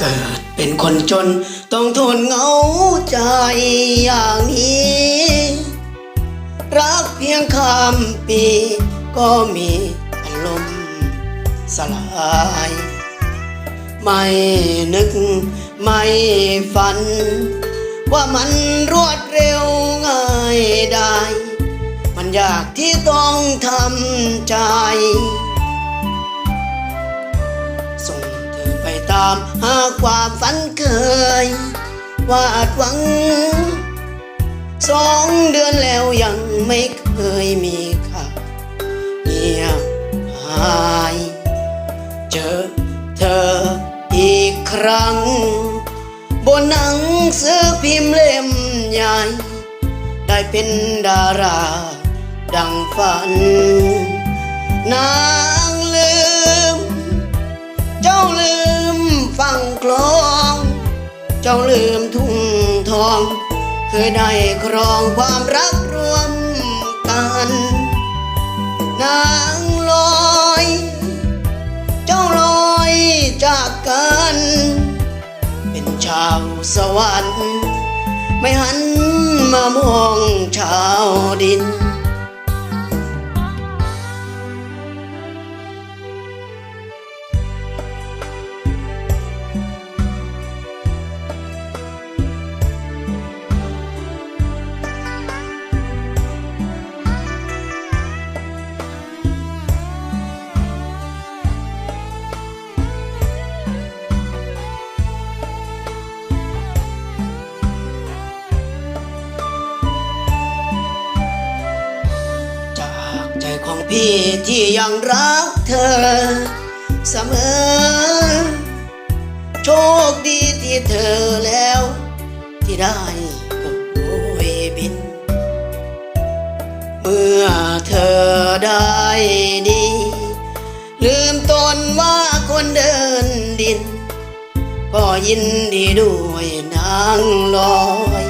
เกิดเป็นคนจน ต้องทนเหงาใจอย่างนี้ รักเพียงข้ามปีก็มีอารมณ์สลาย ไม่นึกไม่ฝัน ว่ามันรวดเร็วง่ายได้ มันยากที่ต้องทำใจามหาความฝันเคยวาดหวัง สองเดือนแล้วยังไม่เคยมีข่าวเงียบหาย เจอเธออีกครั้ง บนหนังสือพิมพ์เล่มใหญ่ ได้เป็นดาราดังฝันนา จ้าลืมทุ่งทอง เคยได้ครองความรักรวมกันนางลอย เจ้าลอยจากกัน เป็นชาวสวรรค์ ไม่หันมามองชาวดิน ของพี่ที่ยังรักเธอ เสมอ โชคดีที่เธอแล้ว ที่ได้กับโอยบิน เมื่อเธอได้ดี ลืมตนว่าคนเดินดิน ก็ยินดีด้วยนางลอย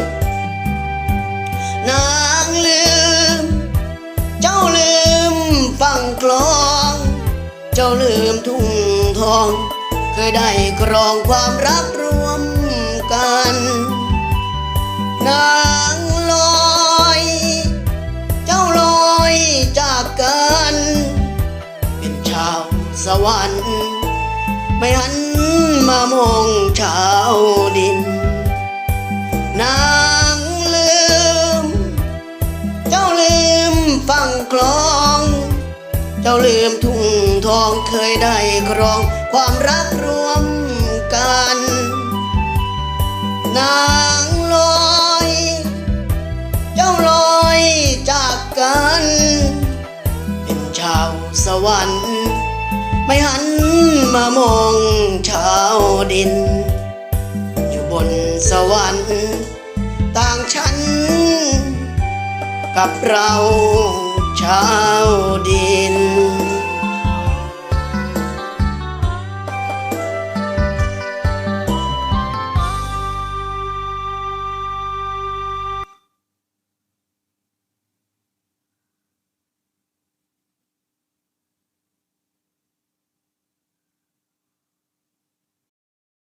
นาง เจ้าลืมทุ่งทอง เคยได้ครองความรักรวมกัน นางลอย เจ้าลอยจากกัน เป็นชาวสวรรค์ไม่หันมามองชาวดินนาง เจ้าลืมทุ่งทองเคยได้ครองความรักรวมกัน นางลอย เจ้าลอยจากกัน เป็นชาวสวรรค์ ไม่หันมามองชาวดิน อยู่บนสวรรค์ ต่างฉันกับเรา ชาวดิน